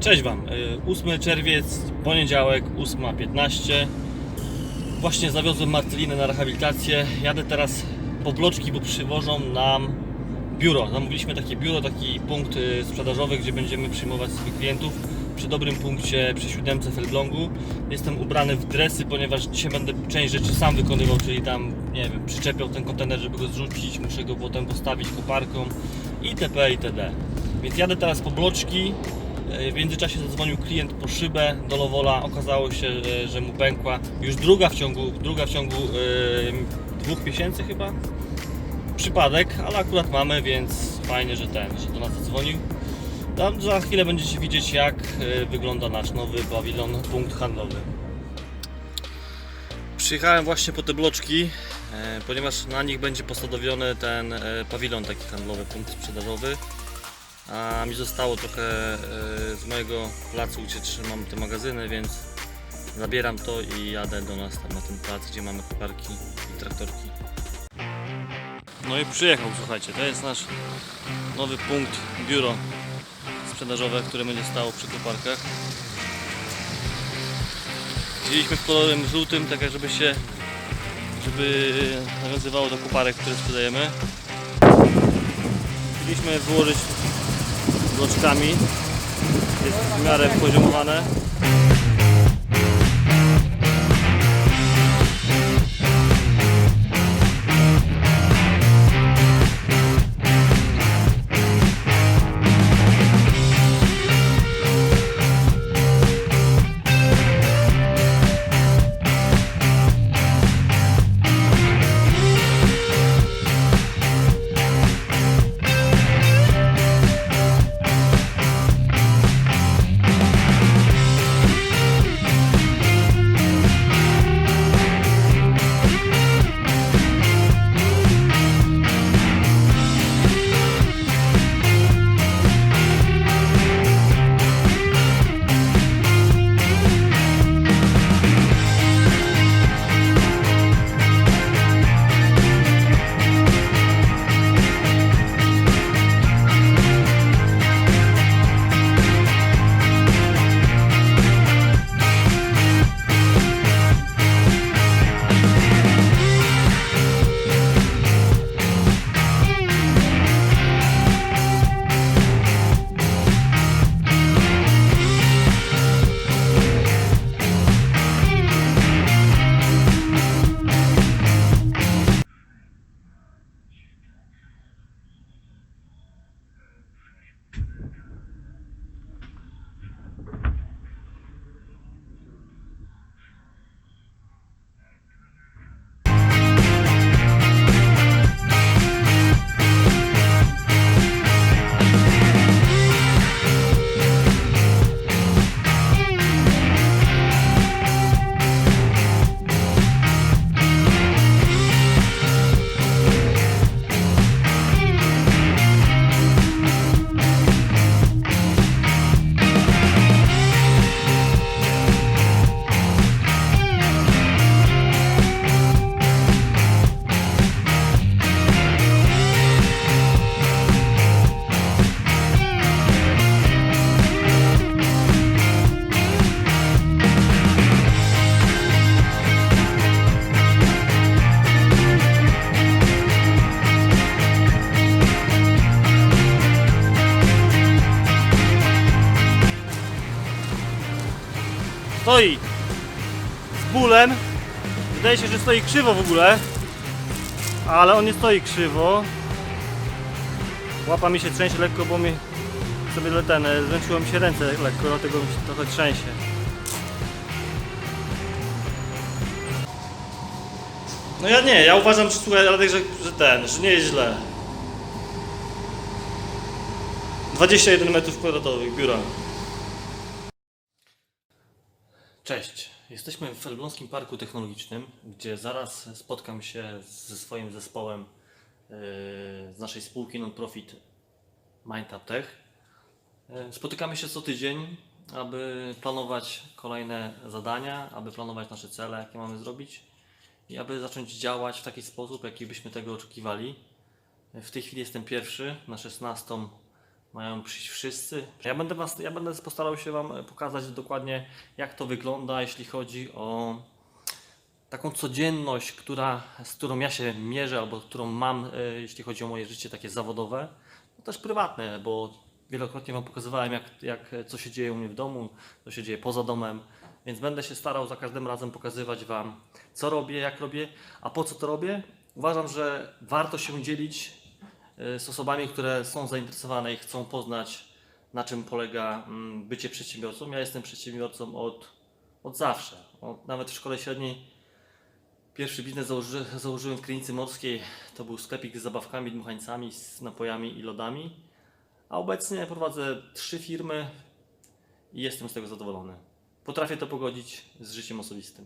Cześć Wam. Y, 8 czerwiec, poniedziałek, 8.15. Właśnie zawiozłem Marcelinę na rehabilitację. Jadę teraz po bloczki, bo przywożą nam biuro. Zamówiliśmy takie biuro, taki punkt y, sprzedażowy, gdzie będziemy przyjmować swoich klientów. Przy dobrym punkcie, przy siódemce w Elblągu. Jestem ubrany w dresy, ponieważ dzisiaj będę część rzeczy sam wykonywał, czyli tam, nie wiem, przyczepiał ten kontener, żeby go zrzucić, muszę go potem postawić koparką itp. itd. Więc jadę teraz po bloczki. E, W międzyczasie zadzwonił klient po szybę do Lowola. Okazało się, że- mu pękła. Już druga w ciągu, druga w ciągu dwóch miesięcy chyba. Przypadek, ale akurat mamy, więc fajnie, że ten, że do nas zadzwonił. Tam za chwilę będziecie widzieć, jak e, wygląda nasz nowy pawilon, punkt handlowy. Przyjechałem właśnie po te bloczki, e, ponieważ na nich będzie posadowiony ten pawilon taki handlowy, punkt sprzedażowy. A mi zostało trochę e, z mojego placu, gdzie trzymam te magazyny, więc zabieram to i jadę do nas tam na ten plac, gdzie mamy koparki i traktorki. No i przyjechał, słuchajcie, to jest nasz nowy punkt, biuro sprzedażowe, które będzie stało przy koparkach. Wzięliśmy w kolorem żółtym, tak żeby się żeby nawiązywało do koparek, które sprzedajemy. Chcieliśmy wyłożyć bloczkami. Jest w miarę poziomowane. Stoi z bólem. Wydaje się, że stoi krzywo w ogóle. Ale on nie stoi krzywo. Łapa mi się trzęsie lekko, bo mi sobie ten, e, zręczyło mi się ręce lekko, dlatego mi się trochę trzęsie. No ja nie, ja uważam, że, słuchaj, Radek, że, że ten, że nie jest źle. 21 metrów kwadratowych biura. Cześć, jesteśmy w Elbląskim Parku Technologicznym, gdzie zaraz spotkam się ze swoim zespołem yy, z naszej spółki non-profit MindTap Tech. Yy, Spotykamy się co tydzień, aby planować kolejne zadania, aby planować nasze cele, jakie mamy zrobić i aby zacząć działać w taki sposób, jaki byśmy tego oczekiwali. W tej chwili jestem pierwszy na 16 Mają przyjść wszyscy. Ja będę, was, ja będę postarał się Wam pokazać dokładnie, jak to wygląda, jeśli chodzi o taką codzienność, która, z którą ja się mierzę, albo którą mam, e, jeśli chodzi o moje życie takie zawodowe, no też prywatne, bo wielokrotnie Wam pokazywałem, jak, jak, co się dzieje u mnie w domu, co się dzieje poza domem, więc będę się starał za każdym razem pokazywać Wam, co robię, jak robię, a po co to robię. Uważam, że warto się dzielić z osobami, które są zainteresowane i chcą poznać, na czym polega mm, bycie przedsiębiorcą. Ja jestem przedsiębiorcą od, od zawsze. Od, nawet w szkole średniej Pierwszy biznes założy, założyłem w Krynicy Morskiej. To był sklepik z zabawkami, dmuchańcami, z napojami i lodami. A obecnie prowadzę trzy firmy i jestem z tego zadowolony. Potrafię to pogodzić z życiem osobistym.